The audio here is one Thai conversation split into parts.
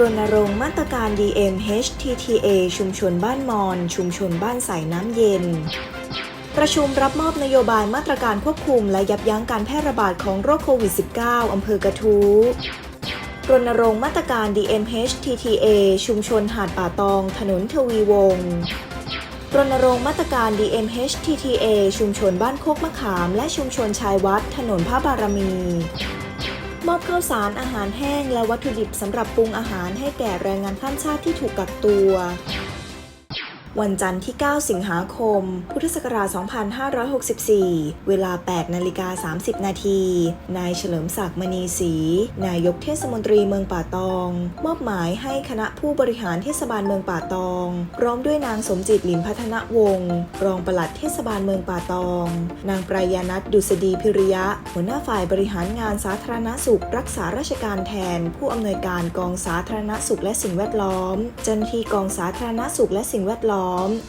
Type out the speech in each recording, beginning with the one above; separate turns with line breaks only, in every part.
รณรงค์มาตรการ DM HTTA ชุมชนบ้านมอน ชุมชนบ้านใสน้ำเย็น ประชุมรับมอบนโยบายมาตรการควบคุมและยับยั้งการแพร่ระบาดของโรคโควิด -19 อำเภอกระทู้รณรงค์มาตรการ DMHTTA ชุมชนหาดป่าตอง ถนนทวีวงศ์รณรงค์มาตรการ DMHTTA ชุมชนบ้านโคกมะขาม และชุมชนชายวัด ถนนพระบารมี มอบข้าวสารอาหารแห้งและวัตถุดิบสำหรับปรุงอาหารให้แก่แรงงานข้ามชาติที่ถูกกักตัว วันจันทร์ที่ 9 สิงหาคม พุทธศักราช 2564 เวลา 8 นาฬิกา 30 นาที นายเฉลิมศักดิ์มณีศรี นายกเทศมนตรีเมืองป่าตอง มอบหมายให้คณะผู้บริหารเทศบาลเมืองป่าตองพร้อมด้วยนางสมจิตหลิมพัฒนวงศ์รองปลัดเทศบาลเมืองป่าตอง นางปรายานัทดุษฎีพิริยะ หัวหน้าฝ่ายบริหารงานสาธารณสุข รักษาราชการแทน ผู้อำนวยการกองสาธารณสุขและสิ่งแวดล้อม เจ้าหน้าที่กองสาธารณสุขและสิ่งแวดล้อม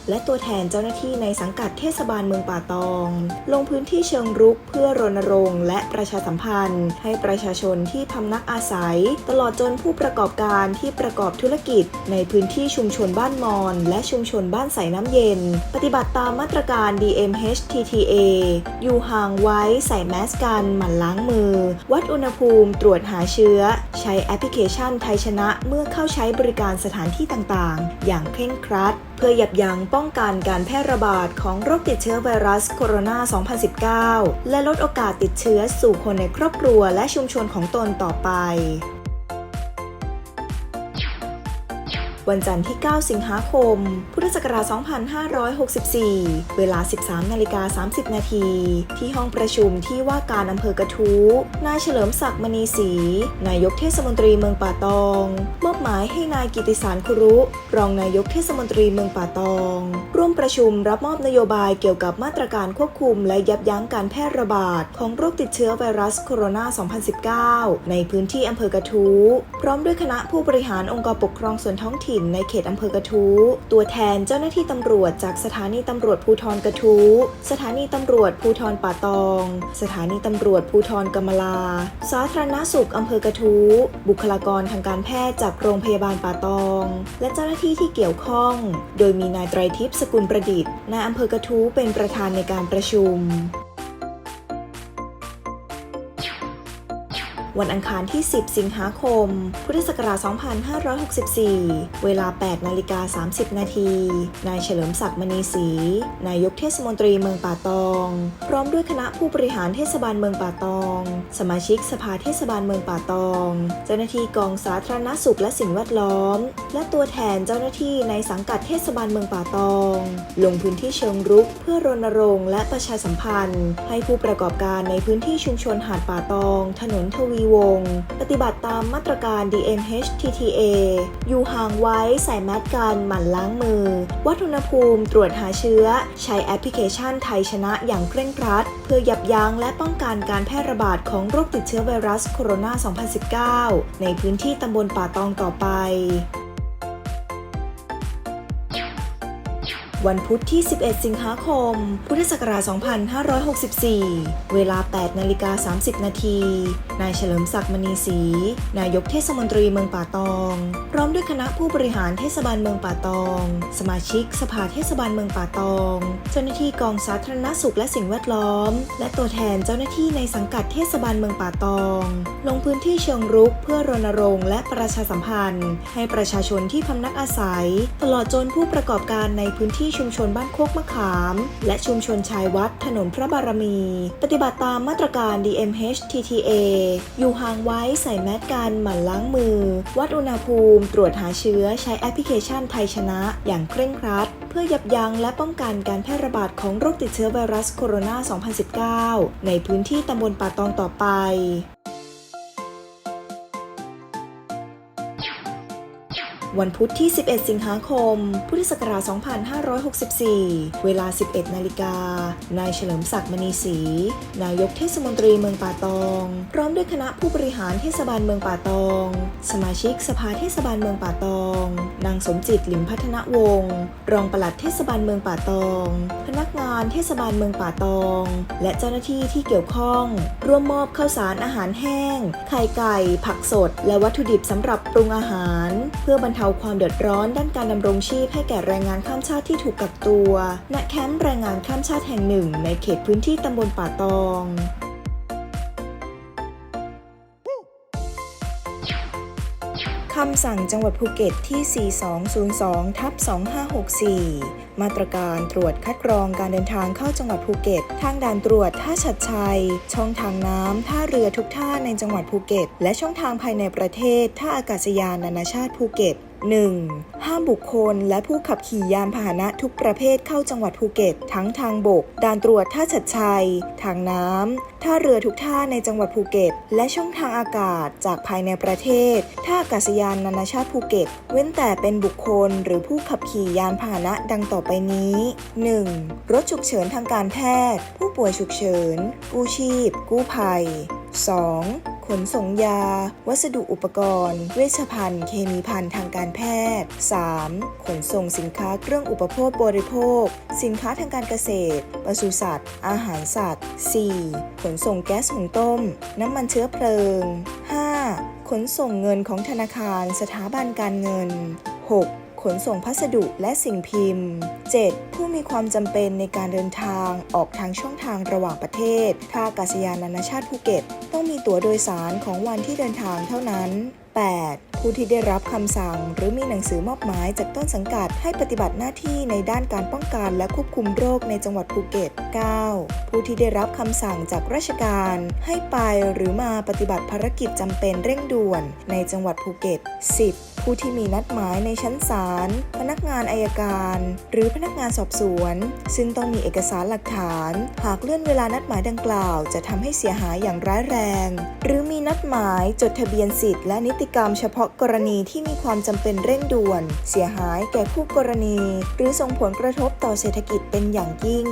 และตัวแทนเจ้าหน้าที่ในสังกัดเทศบาลเมืองป่าตอง ลงพื้นที่เชิงรุกเพื่อรณรงค์และประชาสัมพันธ์ ให้ประชาชนที่พำนักอาศัย ตลอดจนผู้ประกอบการที่ประกอบธุรกิจ ในพื้นที่ชุมชนบ้านมอน และชุมชนบ้านใสน้ำเย็น ปฏิบัติตามมาตรการ DMHTTA อยู่ห่างไว้ใส่แมสกันหมั่นล้างมือ วัดอุณหภูมิตรวจหาเชื้อ ใช้แอปพลิเคชันไทยชนะเมื่อเข้าใช้บริการสถานที่ต่างๆ อย่างเคร่งครัด เพื่อยับยั้งป้องกันการแพร่ระบาดของโรคติดเชื้อไวรัสโคโรนา 2019 และลดโอกาสติดเชื้อสู่คนในครอบครัวและชุมชนของตนต่อไป วันจันทร์ที่ 9 สิงหาคม พุทธศักราช 2564 เวลา 13 นาฬิกา 30 นาที ที่ห้องประชุมที่ว่าการอำเภอกระทู้ นายเฉลิมศักดิ์มณีศรี นายกเทศมนตรีเมืองป่าตอง มอบหมายให้นายกิติสารคุรุ รองนายกเทศมนตรีเมืองป่าตอง ร่วมประชุมรับมอบนโยบายเกี่ยวกับมาตรการควบคุมและยับยั้งการแพร่ระบาดของโรคติดเชื้อไวรัสโคโรนา 2019 ในพื้นที่อำเภอกระทู้ พร้อมด้วยคณะผู้บริหารองค์กรปกครองส่วนท้องถิ่นในเขตอำเภอกระทู้ ตัวแทนเจ้าหน้าที่ตำรวจจากสถานีตำรวจภูธรกระทู้ สถานีตำรวจภูธรป่าตอง สถานีตำรวจภูธรกำมะลา สาธารณสุขอำเภอกระทู้ บุคลากรทางการแพทย์จากโรงพยาบาลป่าตอง และเจ้าหน้าที่ที่เกี่ยวข้อง โดยมีนายไตรทิพย์สกุลประดิษฐ์นายอำเภอกระทู้เป็นประธานในการประชุม วันอังคารที่ 10 สิงหาคม พุทธศักราช 2564 เวลา 8 นาฬิกา 30 นาที นายเฉลิมศักดิ์มณีศรี นายกเทศมนตรีเมืองป่าตอง พร้อมด้วยคณะผู้บริหารเทศบาลเมืองป่าตอง สมาชิกสภาเทศบาลเมืองป่าตอง เจ้าหน้าที่กองสาธารณสุขและสิ่งแวดล้อม และตัวแทนเจ้าหน้าที่ในสังกัดเทศบาลเมืองป่าตอง ลงพื้นที่เชิงรุกเพื่อรณรงค์และประชาสัมพันธ์ ให้ผู้ประกอบการในพื้นที่ชุมชนหาดป่าตอง ถนนทวีวง ปฏิบัติตามมาตรการ DMHTTA อยู่ห่างไว้ใส่แมสกันหมั่นล้างมือ วัดอุณหภูมิตรวจหาเชื้อ ใช้แอปพลิเคชันไทยชนะอย่างเคร่งครัด เพื่อยับยั้งและป้องกันการแพร่ระบาดของโรคติดเชื้อไวรัสโคโรนา 2019 ในพื้นที่ตำบลป่าตองต่อไป วันพุธที่ 11 สิงหาคม พุทธศักราช 2564 เวลา 8 นาฬิกา 30 นาที นายเฉลิมศักดิ์มณีศรี นายกเทศมนตรีเมืองป่าตอง พร้อมด้วยคณะผู้บริหารเทศบาลเมืองป่าตอง สมาชิกสภาเทศบาลเมืองป่าตอง เจ้าหน้าที่กองสาธารณสุขและสิ่งแวดล้อม และตัวแทนเจ้าหน้าที่ในสังกัดเทศบาลเมืองป่าตอง ลงพื้นที่เชิงรุกเพื่อรณรงค์และประชาสัมพันธ์ ให้ประชาชนที่พำนักอาศัย ตลอดจนผู้ประกอบการในพื้นที่ชุมชนบ้านโคกมะขาม และชุมชนชายวัดถนนพระบารมี ปฏิบัติตามมาตรการ DMHTTA อยู่ห่างไว้ใส่แมสกันหมั่นล้างมือ วัดอุณหภูมิ ตรวจหาเชื้อใช้แอปพลิเคชันไทยชนะ อย่างเคร่งครัด เพื่อยับยั้งและป้องกันการแพร่ระบาดของโรคติดเชื้อไวรัสโคโรนา 2019 ในพื้นที่ตำบลป่าตองต่อไป วันพุธที่ 11 สิงหาคม พุทธศักราช 2564 เวลา 11 นาฬิกา นายเฉลิมศักดิ์มณีศรี นายกเทศมนตรีเมืองป่าตอง พร้อมด้วยคณะผู้บริหารเทศบาลเมืองป่าตอง สมาชิกสภาเทศบาลเมืองป่าตอง นางสมจิตหลิมพัฒนวงศ์ รองปลัดเทศบาลเมืองป่าตอง พนักงานเทศบาลเมืองป่าตอง และเจ้าหน้าที่ที่เกี่ยวข้อง ร่วมมอบข้าวสารอาหารแห้ง ไข่ไก่ ผักสด และวัตถุดิบสำหรับปรุงอาหาร เพื่อบรรเทาาความเดือดร้อนด้านการดำรงชีพให้แก่แรงงานข้ามชาติที่ถูกกักตัว ณ แคมป์แรงงานข้ามชาติแห่งหนึ่ง ในเขตพื้นที่ตำบลป่าตองคำสั่งจังหวัดภูเก็ตที่ 4202ทับ2564 มาตรการตรวจคัดกรองการเดินทางเข้าจังหวัดภูเก็ต ทางด่านตรวจท่าชัดชัย ช่องทางน้ำท่าเรือทุกท่าในจังหวัดภูเก็ต และช่องทางภายในประเทศท่าอากาศยานนานาชาติภูเก็ต 1. ห้ามบุคคลและผู้ขับขี่ยานพาหนะทุกประเภทเข้าจังหวัดภูเก็ต ทั้งทางบก ด่านตรวจท่าชัดชัย ทางน้ำท่าเรือทุกท่าในจังหวัดภูเก็ต และช่องทางอากาศจากภายในประเทศ ท่าอากาศยานนานาชาติภูเก็ต เว้นแต่เป็นบุคคลหรือผู้ขับขี่ยานพาหนะดังต่อไปนี้ 1. รถฉุกเฉินทางการแพทย์ ผู้ป่วยฉุกเฉิน กู้ชีพ กู้ภัย 2. ขนส่งยา วัสดุอุปกรณ์ เวชภัณฑ์ เคมีภัณฑ์ทางการแพทย์ 3. ขนส่งสินค้าเครื่องอุปโภคบริโภค สินค้าทางการเกษตรปศุสัตว์ อาหารสัตว์ 4. ขนส่งแก๊สหุงต้ม น้ำมันเชื้อเพลิง 5. ขนส่งเงินของธนาคาร สถาบันการเงิน 6. ขนส่งพัสดุและสิ่งพิมพ์ 7. ผู้มีความจำเป็นในการเดินทางออกทางช่องทางระหว่างประเทศท่าอากาศยานนานาชาติภูเก็ต ต้องมีตั๋วโดยสารของวันที่เดินทางเท่านั้น 8. ผู้ที่ได้รับคำสั่ง หรือมีหนังสือมอบหมายจากต้นสังกัดให้ปฏิบัติหน้าที่ในด้านการป้องกันและควบคุมโรคในจังหวัดภูเก็ต 9. ผู้ที่ได้รับคำสั่งจากราชการ ให้ไปหรือมาปฏิบัติภารกิจจำเป็นเร่งด่วนในจังหวัดภูเก็ต 10. ผู้ที่มีนัดหมายในชั้นศาล พนักงานอายการ หรือพนักงานสอบสวน ซึ่งต้องมีเอกสารหลักฐาน หากเลื่อนเวลานัดหมายดังกล่าว จะทำให้เสียหายอย่างร้ายแรง หรือมีนัดหมายจดทะเบียนสิทธิ์และนิติกรรมเฉพาะกรณีที่มีความจำเป็นเร่งด่วน เสียหายแก่ผู้กรณี หรือส่งผลกระทบต่อเศรษฐกิจเป็นอย่างยิ่ง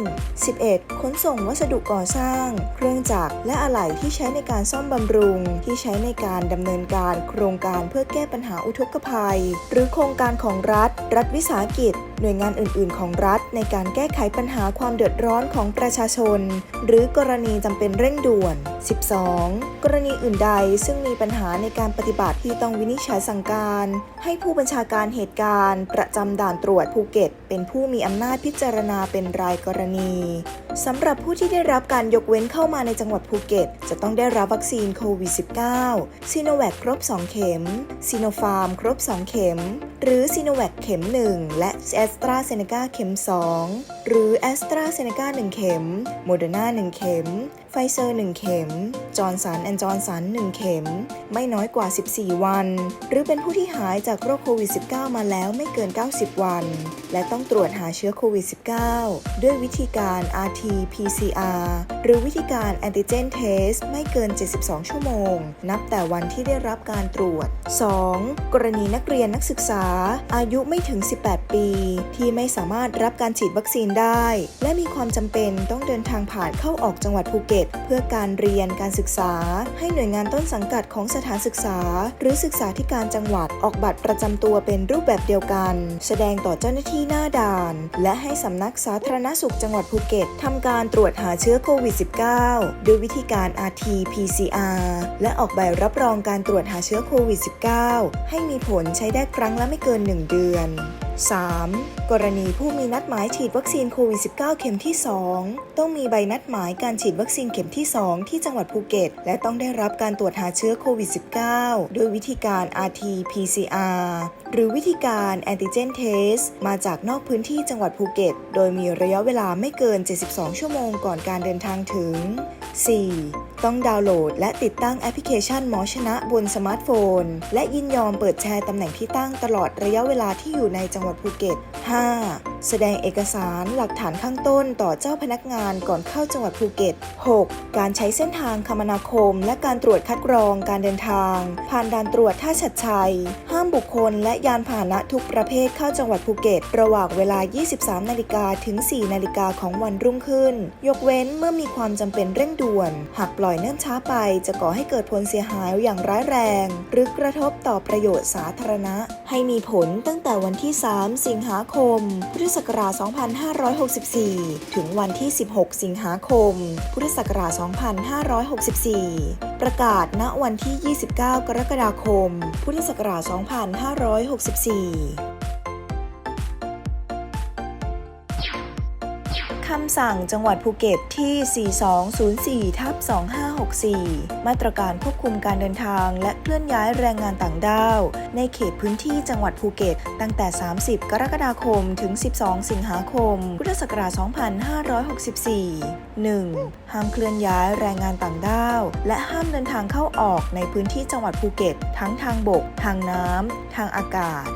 11. ขนส่งวัสดุก่อสร้าง เครื่องจักรและอะไหล่ที่ใช้ในการซ่อมบำรุง ที่ใช้ในการดำเนินการโครงการเพื่อแก้ปัญหาอุทกภัย หรือโครงการของรัฐ รัฐวิสาหกิจ หน่วยงานอื่น ๆ ของรัฐ ในการแก้ไขปัญหาความเดือดร้อนของประชาชน หรือกรณีจำเป็นเร่งด่วน 12. กรณีอื่นใดซึ่งมีปัญหาในการปฏิบัติที่ต้องวินิจฉัยสั่งการ ให้ผู้บัญชาการเหตุการณ์ ประจำด่านตรวจภูเก็ต เป็นผู้มีอำนาจพิจารณาเป็นรายกรณีสำหรับผู้ที่ได้รับการยกเว้นเข้ามาในจังหวัดภูเก็ต จะต้องได้รับวัคซีนโควิด -19 ซีโนแวคครบ 2 เข็มซีโนฟาร์ม ครบ 2 เข็ม หรือซีโนแวคเข็ม 1 และแอสตราเซเนกาเข็ม 2 หรือแอสตราเซเนกา1 เข็มโมเดอร์นา1เข็มไฟเซอร์ 1 เข็มจอร์นสันแอนจอร์นสัน1 เข็ม ไม่น้อยกว่า 14 วัน หรือเป็นผู้ที่หายจากโรคโควิด -19 มาแล้วไม่เกิน 90 วัน และต้องตรวจหาเชื้อโควิด -19 ด้วยวิธีการ RT-PCR หรือวิธีการ Antigen Test ไม่เกิน 72 ชั่วโมง นับแต่วันที่ได้รับการตรวจ 2. กรณีนักเรียนนักศึกษา อายุไม่ถึง 18 ปี ที่ไม่สามารถรับการฉีดวัคซีนได้ และมีความจำเป็นต้องเดินทางผ่านเข้าออกจังหวัดภูเก็ต เพื่อการเรียนการศึกษา ให้หน่วยงานต้นสังกัดของสถานศึกษา หรือศึกษาธิการจังหวัดออกบัตรประจำตัวเป็นรูปแบบเดียวกัน แสดงต่อเจ้าหน้าที่หน้าด่าน และให้สำนักสาธารณสุขจังหวัดภูเก็ตทำการตรวจหาเชื้อโควิด -19 ด้วยวิธีการ RT-PCR และออกใบรับรองการตรวจหาเชื้อโควิด -19 ให้มีผลใช้ได้ครั้งละไม่เกิน 1 เดือน 3. กรณีผู้มีนัดหมายฉีดวัคซีนโควิด -19 เข็มที่ 2 ต้องมีใบนัดหมายการฉีดวัคซีนเข็มที่ 2 ที่จังหวัดภูเก็ต และต้องได้รับการตรวจหาเชื้อโควิด -19 โดยวิธีการ RT-PCR หรือวิธีการ Antigen Test มาจากนอกพื้นที่จังหวัดภูเก็ต โดยมีระยะเวลาไม่เกิน 72 ชั่วโมงก่อนการเดินทางถึง 4. ต้องดาวน์โหลด และติดตั้งแอปพลิเคชันหมอชนะบนสมาร์ทโฟน และยินยอมเปิดแชร์ตำแหน่งที่ตั้งตลอดระยะเวลาที่อยู่ในจังหวัดภูเก็ต 5. แสดงเอกสารหลักฐานข้างต้นต่อเจ้าพนักงานก่อนเข้าจังหวัดภูเก็ต 6. การใช้เส้นทางคมนาคม และการตรวจคัดกรองการเดินทาง ผ่านด่านตรวจท่าชัดชัย ห้ามบุคคลและยานพาหนะทุกประเภทเข้าจังหวัดภูเก็ต ระหว่างเวลา 23 นาฬิกาถึง 4 นาฬิกาของวันรุ่งขึ้น ยกเว้นเมื่อมีความจำเป็นเร่งด่วน หากปล่อยเนื่นช้าไป จะก่อให้เกิดผลเสียหายอย่างร้ายแรง หรือกระทบต่อประโยชน์สาธารณะ ให้มีผลตั้งแต่วันที่ 3 สิงหาคม พุทธศักราช 2564 ถึงวันที่ 16 สิงหาคม พุทธศักราช 2564 ประกาศณวันที่ 29 กรกฎาคม พุทธศักราช 2564 สั่งจังหวัดภูเก็ตที่ 4204ทับ2564 มาตรการควบคุมการเดินทางและเคลื่อนย้ายแรงงานต่างด้าว ในเขตพื้นที่จังหวัดภูเก็ต ตั้งแต่ 30 กรกฎาคม ถึง 12 สิงหาคม พุทธศักราช 2564 1. ห้ามเคลื่อนย้ายแรงงานต่างด้าว และห้ามเดินทางเข้าออกในพื้นที่จังหวัดภูเก็ต ทั้งทางบก ทางน้ำ ทางอากาศ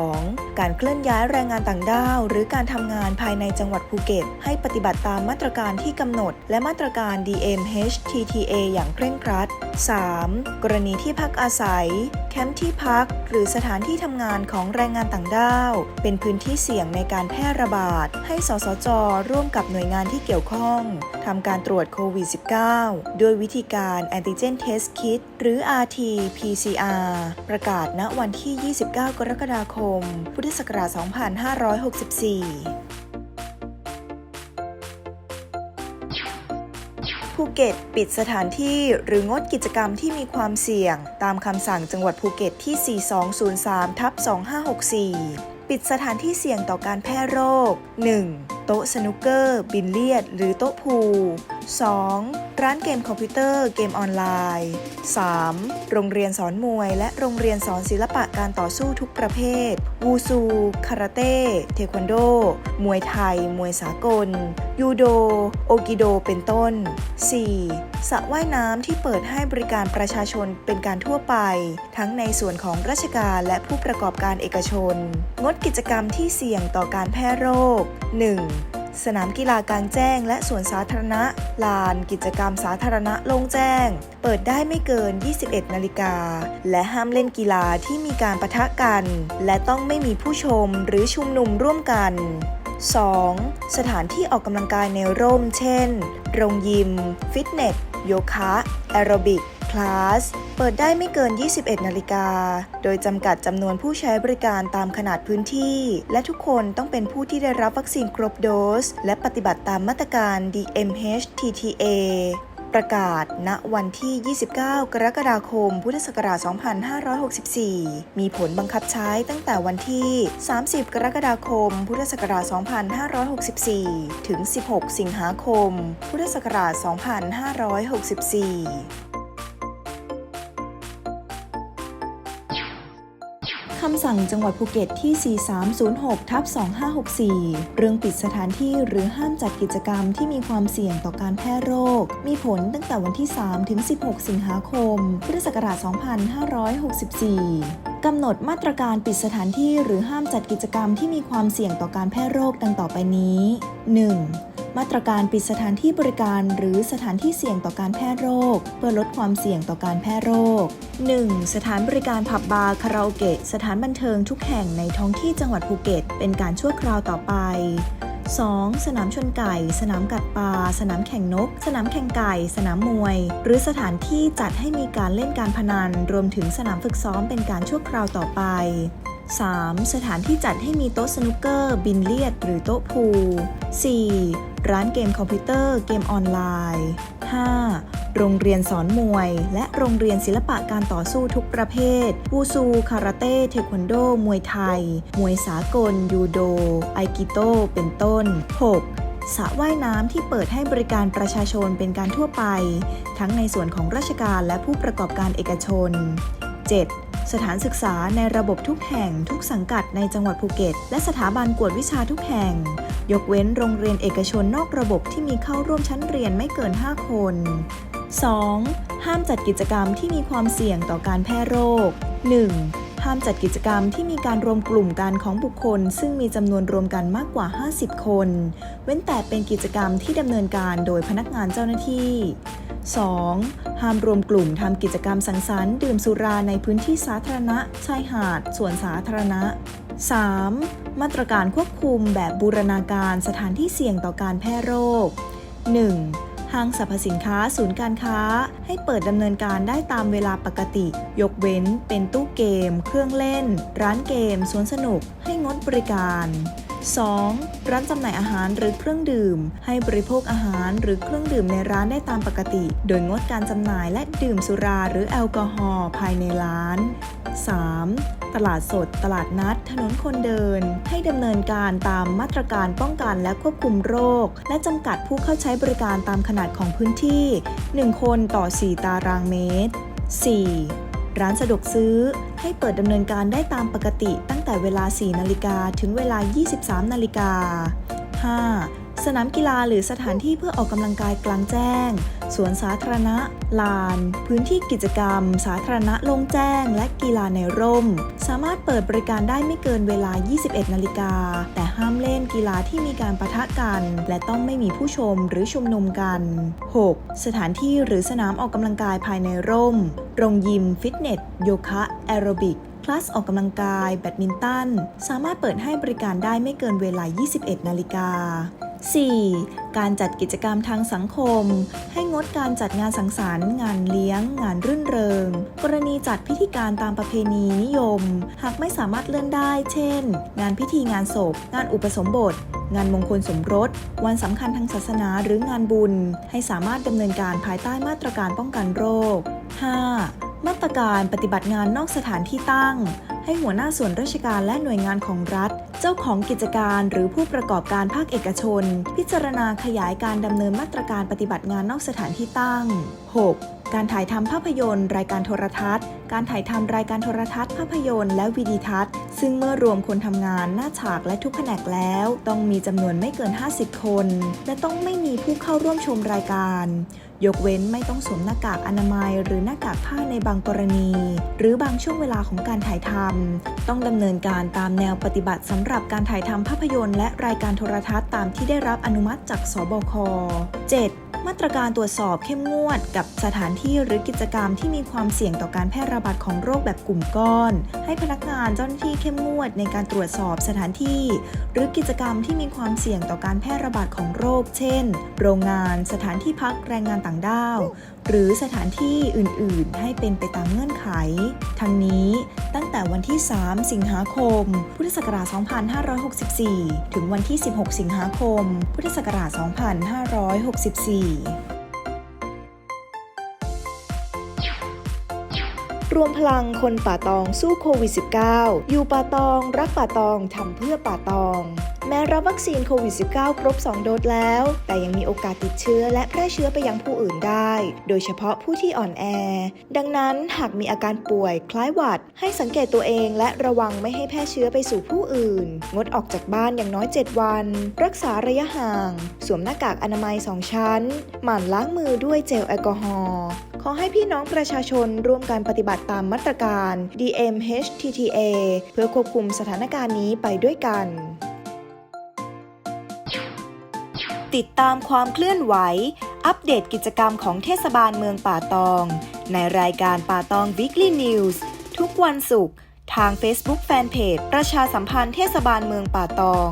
2. การเคลื่อนย้ายแรงงานต่างด้าว หรือการทำงานภายในจังหวัดภูเก็ต ให้ปฏิบัติตามมาตรการที่กำหนด และมาตรการ DMHTTA อย่างเคร่งครัด 3. กรณีที่พักอาศัย แคมป์ที่พัก หรือสถานที่ทำงานของแรงงานต่างด้าว เป็นพื้นที่เสี่ยงในการแพร่ระบาด ให้สสจ ร่วมกับหน่วยงานที่เกี่ยวข้องทำการตรวจโควิด -19 ด้วยวิธีการ Antigen Test Kit หรือ RT-PCR ประกาศณวันที่ 29 กรกฎาคม พุทธศักราช 2564 ภูเก็ต ปิดสถานที่หรืองดกิจกรรมที่มีความเสี่ยง ตามคำสั่งจังหวัดภูเก็ตที่ 4203ทับ2564ปิดสถานที่เสี่ยงต่อการแพร่โรค 1. โต๊ะสนุกเกอร์ บิลเลียด หรือโต๊ะพู 2. ร้านเกมคอมพิวเตอร์ เกมออนไลน์ 3. โรงเรียนสอนมวย และโรงเรียนสอนศิลปะการต่อสู้ทุกประเภท วูซู คาราเต้ เทควันโด มวยไทย มวยสากล ยูโด โอกิโด เป็นต้น 4. สระว่ายน้ำที่เปิดให้บริการประชาชนเป็นการทั่วไป ทั้งในส่วนของราชการและผู้ประกอบการเอกชน งดกิจกรรมที่เสี่ยงต่อการแพร่โรค 1. สนามกีฬากลางแจ้งและสวนสาธารณะ ลานกิจกรรมสาธารณะโล่งแจ้ง เปิดได้ไม่เกิน 21 นาฬิกา และห้ามเล่นกีฬาที่มีการปะทะกัน และต้องไม่มีผู้ชมหรือชุมนุมร่วมกัน 2. สถานที่ออกกำลังกายในร่ม เช่น โรงยิม ฟิตเนส โยคะ แอโรบิก คลาส เปิดได้ไม่เกิน 21 นาฬิกา โดยจำกัดจำนวนผู้ใช้บริการตามขนาดพื้นที่ และทุกคนต้องเป็นผู้ที่ได้รับวัคซีนครบโดส และปฏิบัติตามมาตรการ DMHTTA ประกาศณวันที่ 29 กรกฎาคม พุทธศักราช 2564 มีผลบังคับใช้ตั้งแต่วันที่ 30 กรกฎาคม พุทธศักราช 2564 ถึง 16 สิงหาคม พุทธศักราช 2564 สั่งจังหวัดภูเก็ตที่ 4306ทับ2564 เรื่องปิดสถานที่หรือห้ามจัดกิจกรรมที่มีความเสี่ยงต่อการแพร่โรค มีผลตั้งแต่วันที่ 3 ถึง 16 สิงหาคม พุทธศักราช 2564 กำหนดมาตรการปิดสถานที่หรือห้ามจัดกิจกรรมที่มีความเสี่ยงต่อการแพร่โรคดังต่อไปนี้ 1. มาตรการปิดสถานที่บริการหรือสถานที่เสี่ยงต่อการแพร่โรค เพื่อลดความเสี่ยงต่อการแพร่โรค 1. สถานบริการผับบาร์คาราโอเกะสถานบันเทิงทุกแห่งในท้องที่จังหวัดภูเก็ต เป็นการชั่วคราวต่อไป 2. สนามชนไก่ สนามกัดปลา สนามแข่งนก สนามแข่งไก่ สนามมวย หรือสถานที่จัดให้มีการเล่นการพนัน รวมถึงสนามฝึกซ้อมเป็นการชั่วคราวต่อไป 3. สถานที่จัดให้มีโต๊ะสนุกเกอร์ บินเลียด หรือโต๊ะพู 4. ร้านเกมคอมพิวเตอร์ เกมออนไลน์ 5. โรงเรียนสอนมวย และโรงเรียนศิลปะการต่อสู้ทุกประเภท วูซู คาราเต้ เทควันโด มวยไทย มวยสากล ยูโด ไอกิโต เป็นต้น 6. สระว่ายน้ำที่เปิดให้บริการประชาชนเป็นการทั่วไป ทั้งในส่วนของราชการและผู้ประกอบการเอกชน 7. สถานศึกษาในระบบทุกแห่งทุกสังกัดในจังหวัดภูเก็ต และสถาบันกวดวิชาทุกแห่ง ยกเว้นโรงเรียนเอกชนนอกระบบที่มีเข้าร่วมชั้นเรียนไม่เกิน 5 คน 2. ห้ามจัดกิจกรรมที่มีความเสี่ยงต่อการแพร่โรค 1. ห้ามจัดกิจกรรมที่มีการรวมกลุ่มกันของบุคคล ซึ่งมีจำนวนรวมกันมากกว่า 50 คน เว้นแต่เป็นกิจกรรมที่ดำเนินการโดยพนักงานเจ้าหน้าที่ 2. ห้ามรวมกลุ่มทำกิจกรรมสังสรรค์ดื่มสุราในพื้นที่สาธารณะ ชายหาด สวนสาธารณะ 3. มาตรการควบคุมแบบบูรณาการสถานที่เสี่ยงต่อการแพร่โรค 1. ห้างสรรพสินค้าศูนย์การค้า ให้เปิดดำเนินการได้ตามเวลาปกติ ยกเว้น เป็นตู้เกม เครื่องเล่น ร้านเกม สวนสนุก ให้งดบริการ 2. ร้านจำหน่ายอาหารหรือเครื่องดื่ม ให้บริโภคอาหารหรือเครื่องดื่มในร้านได้ตามปกติ โดยงดการจำหน่ายและดื่มสุราหรือแอลกอฮอล์ภายในร้าน 3. ตลาดสด ตลาดนัด ถนนคนเดิน ให้ดำเนินการตามมาตรการป้องกันและควบคุมโรค และจำกัดผู้เข้าใช้บริการตามขนาดของพื้นที่ 1 คนต่อ 4 ตารางเมตร 4. ร้านสะดวกซื้อให้เปิดดำเนินการได้ตามปกติตั้งแต่เวลา 4 นาฬิกาถึงเวลา 23 นาฬิกา 5. สนามกีฬาหรือสถานที่เพื่อออกกำลังกายกลางแจ้ง สวนสาธารณะ ลาน พื้นที่กิจกรรม สาธารณะโล่งแจ้ง และกีฬาในร่ม สามารถเปิดบริการได้ไม่เกินเวลา 21 นาฬิกา แต่ห้ามเล่นกีฬาที่มีการปะทะกัน และต้องไม่มีผู้ชมหรือชุมนุมกัน 6. สถานที่หรือสนามออกกำลังกายภายในร่ม โรงยิม ฟิตเนส โยคะ แอโรบิกคลาสออกกำลังกาย แบดมินตัน สามารถเปิดให้บริการได้ไม่เกินเวลา 21 นาฬิกา 4. การจัดกิจกรรมทางสังคม ให้งดการจัดงานสังสรรค์ งานเลี้ยง งานรื่นเริง กรณีจัดพิธีการตามประเพณีนิยม หากไม่สามารถเลื่อนได้ เช่น งานพิธีงานศพ งานอุปสมบท งานมงคลสมรส วันสำคัญทางศาสนาหรืองานบุญ ให้สามารถดำเนินการภายใต้มาตรการป้องกันโรค 5. มาตรการปฏิบัติงานนอกสถานที่ตั้ง ให้หัวหน้าส่วนราชการและหน่วยงานของรัฐ เจ้าของกิจการหรือผู้ประกอบการภาคเอกชน พิจารณาขยายการดำเนินมาตรการปฏิบัติงานนอกสถานที่ตั้ง 6. การถ่ายทำภาพยนตร์ รายการโทรทัศน์ การถ่ายทำรายการโทรทัศน์ ภาพยนตร์และวิดีทัศน์ ซึ่งเมื่อรวมคนทำงานหน้าฉากและทุกแผนกแล้ว ต้องมีจำนวนไม่เกิน 50 คน และต้องไม่มีผู้เข้าร่วมชมรายการ ยกเว้นไม่ต้องสวมหน้ากากอนามัย หรือหน้ากากผ้าในบางกรณี หรือบางช่วงเวลาของการถ่ายทำต้องดำเนินการตามแนวปฏิบัติสำหรับการถ่ายทำภาพยนตร์และรายการโทรทัศน์ตามที่ได้รับอนุมัติจากสบค 7. มาตรการตรวจสอบเข้มงวดกับสถานที่ที่หรือกิจกรรมที่มีความเสี่ยงต่อการแพร่ระบาดของโรคแบบกลุ่มก้อน ให้พนักงานเจ้าหน้าที่เข้มงวดในการตรวจสอบสถานที่ หรือกิจกรรมที่มีความเสี่ยงต่อการแพร่ระบาดของโรค เช่น โรงงาน สถานที่พักแรงงานต่างด้าว หรือสถานที่อื่น ๆ ให้เป็นไปตามเงื่อนไข ทั้งนี้ตั้งแต่วันที่ 3 สิงหาคม พุทธศักราช2564 ถึงวันที่ 16 สิงหาคม พุทธศักราช2564 รวมพลังคนป่าตองสู้โควิด -19 อยู่ป่าตอง รักป่าตองทำเพื่อป่าตอง แม้รับวัคซีนโควิด -19 ครบ 2 โดสแล้ว แต่ยังมีโอกาสติดเชื้อและแพร่เชื้อไปยังผู้อื่นได้ โดยเฉพาะผู้ที่อ่อนแอ ดังนั้นหากมีอาการป่วยคล้ายหวัด ให้สังเกตตัวเองและระวังไม่ให้แพร่เชื้อไปสู่ผู้อื่น งดออกจากบ้านอย่างน้อย 7 วัน รักษาระยะห่าง สวมหน้ากากอนามัย 2 ชั้น หมั่นล้างมือด้วยเจลแอลกอฮอล์ ขอให้พี่น้องประชาชนร่วมการปฏิบัติตามมาตรการ DMHTTA เพื่อควบคุมสถานการณ์นี้ไปด้วยกัน ติดตามความเคลื่อนไหว อัปเดตกิจกรรมของเทศบาลเมืองป่าตอง ในรายการป่าตอง Weekly News ทุกวันศุกร์ทาง Facebook Fanpage ประชาสัมพันธ์เทศบาลเมืองป่าตอง